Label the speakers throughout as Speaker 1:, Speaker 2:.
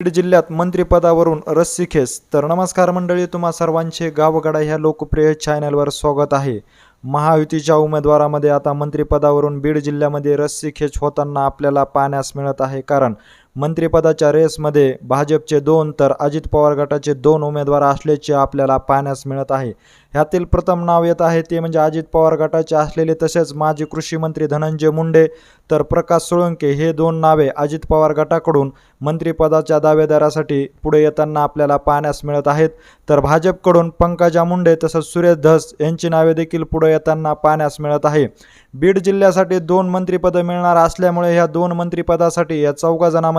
Speaker 1: बीड जिल्ह्यात मंत्रिपदावरून रस्सीखेच तर नमस्कार मंडळी तुम्हा सर्वांचे गावगाडा ह्या लोकप्रिय चॅनलवर स्वागत आहे. महायुतीच्या उमेदवारामध्ये आता मंत्रिपदावरून बीड जिल्ह्यामध्ये रस्सीखेच होताना आपल्याला पाहण्यास मिळत आहे. कारण मंत्रिपदाच्या रेसमध्ये भाजपचे दोन तर अजित पवार गटाचे दोन उमेदवार असल्याचे आपल्याला पाहण्यास मिळत आहे. ह्यातील प्रथम नाव येत आहे ते म्हणजे अजित पवार गटाचे असलेले तसेच माजी कृषी मंत्री धनंजय मुंडे. तर प्रकाश सोळंके हे दोन नावे अजित पवार गटाकडून मंत्रिपदाच्या दावेदारासाठी पुढे येताना आपल्याला पाहण्यास मिळत आहेत. तर भाजपकडून पंकजा मुंडे तसंच सुरेश धस यांची नावे देखील पुढे येताना पाहण्यास मिळत आहे. बीड जिल्ह्यासाठी दोन मंत्रिपदं मिळणार असल्यामुळे ह्या दोन मंत्रिपदासाठी या चौघा जणांमध्ये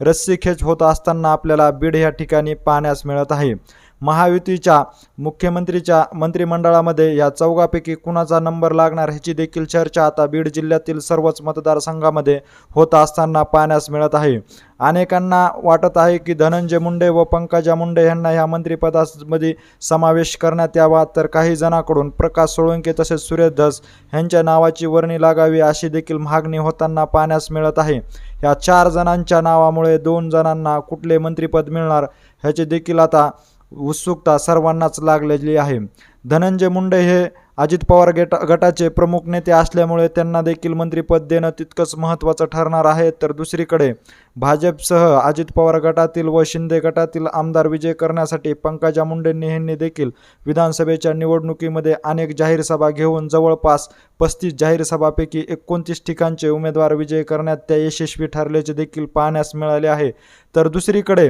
Speaker 1: रस्सीखेच होत असताना आपल्याला बीड या ठिकाणी पाहण्यास मिळत आहे. महायुतीच्या मुख्यमंत्रीच्या मंत्रिमंडळामध्ये या चौघापैकी कुणाचा नंबर लागणार ह्याची देखील चर्चा आता बीड जिल्ह्यातील सर्वच मतदारसंघामध्ये होत असताना पाहण्यास मिळत आहे. अनेकांना वाटत आहे की धनंजय मुंडे व पंकजा मुंडे यांना ह्या मंत्रिपदामध्ये समावेश करण्यात यावा तर काही जणांकडून प्रकाश सोळंके तसेच सुरेश धस यांच्या नावाची वर्णी लागावी अशी देखील मागणी होताना पाहण्यास मिळत आहे. या चार जणांच्या नावामुळे दोन जणांना कुठले मंत्रिपद मिळणार ह्याचे देखील आता उत्सुकता सर्वांनाच लागलेली आहे. धनंजय मुंडे हे अजित पवार गट गटाचे प्रमुख नेते असल्यामुळे त्यांना देखील मंत्रिपद देणं तितकंच महत्त्वाचं ठरणार आहे. तर दुसरीकडे भाजपसह अजित पवार गटातील व शिंदे गटातील आमदार विजय करण्यासाठी पंकजा मुंडेंनी यांनी देखील विधानसभेच्या निवडणुकीमध्ये अनेक जाहीर सभा घेऊन जवळपास पस्तीस जाहीर सभापैकी एकोणतीस ठिकाणचे उमेदवार विजय करण्यात त्या यशस्वी ठरल्याचे देखील पाहण्यास मिळाले आहे. तर दुसरीकडे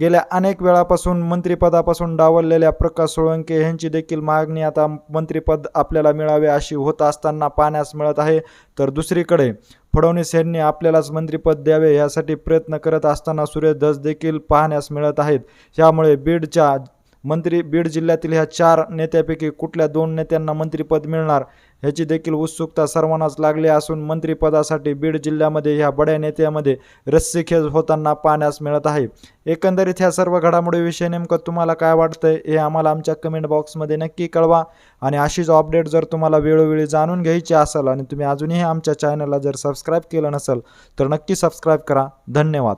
Speaker 1: गेल्या अनेक वेळापासून मंत्रिपदापासून डावललेल्या प्रकाश सोळंके यांची देखील मागणी आता मंत्रिपद आपल्याला मिळावे अशी होत असताना पाहण्यास मिळत आहे. तर दुसरीकडे फडणवीस यांनी आपल्यालाच मंत्रिपद द्यावे यासाठी प्रयत्न करत असताना सुरेश धस देखील पाहण्यास मिळत आहेत. यामुळे बीडच्या मंत्री बीड जिल्ह्यातील ह्या चार नेत्यापैकी कुठल्या दोन नेत्यांना मंत्रिपद मिळणार ह्याची देखील उत्सुकता सर्वांनाच लागली असून मंत्रिपदासाठी बीड जिल्ह्यामध्ये ह्या बड्या नेत्यामध्ये रस्सीखेच होताना पाहण्यास मिळत आहे. एकंदरीत ह्या सर्व घडामोडीविषयी नेमकं तुम्हाला काय वाटतंय हे आम्हाला आमच्या कमेंट बॉक्समध्ये नक्की कळवा आणि अशीच अपडेट जर तुम्हाला वेळोवेळी जाणून घ्यायची असेल आणि तुम्ही अजूनही आमच्या चॅनलला जर सबस्क्राईब केलं नसेल तर नक्की सबस्क्राईब करा. धन्यवाद.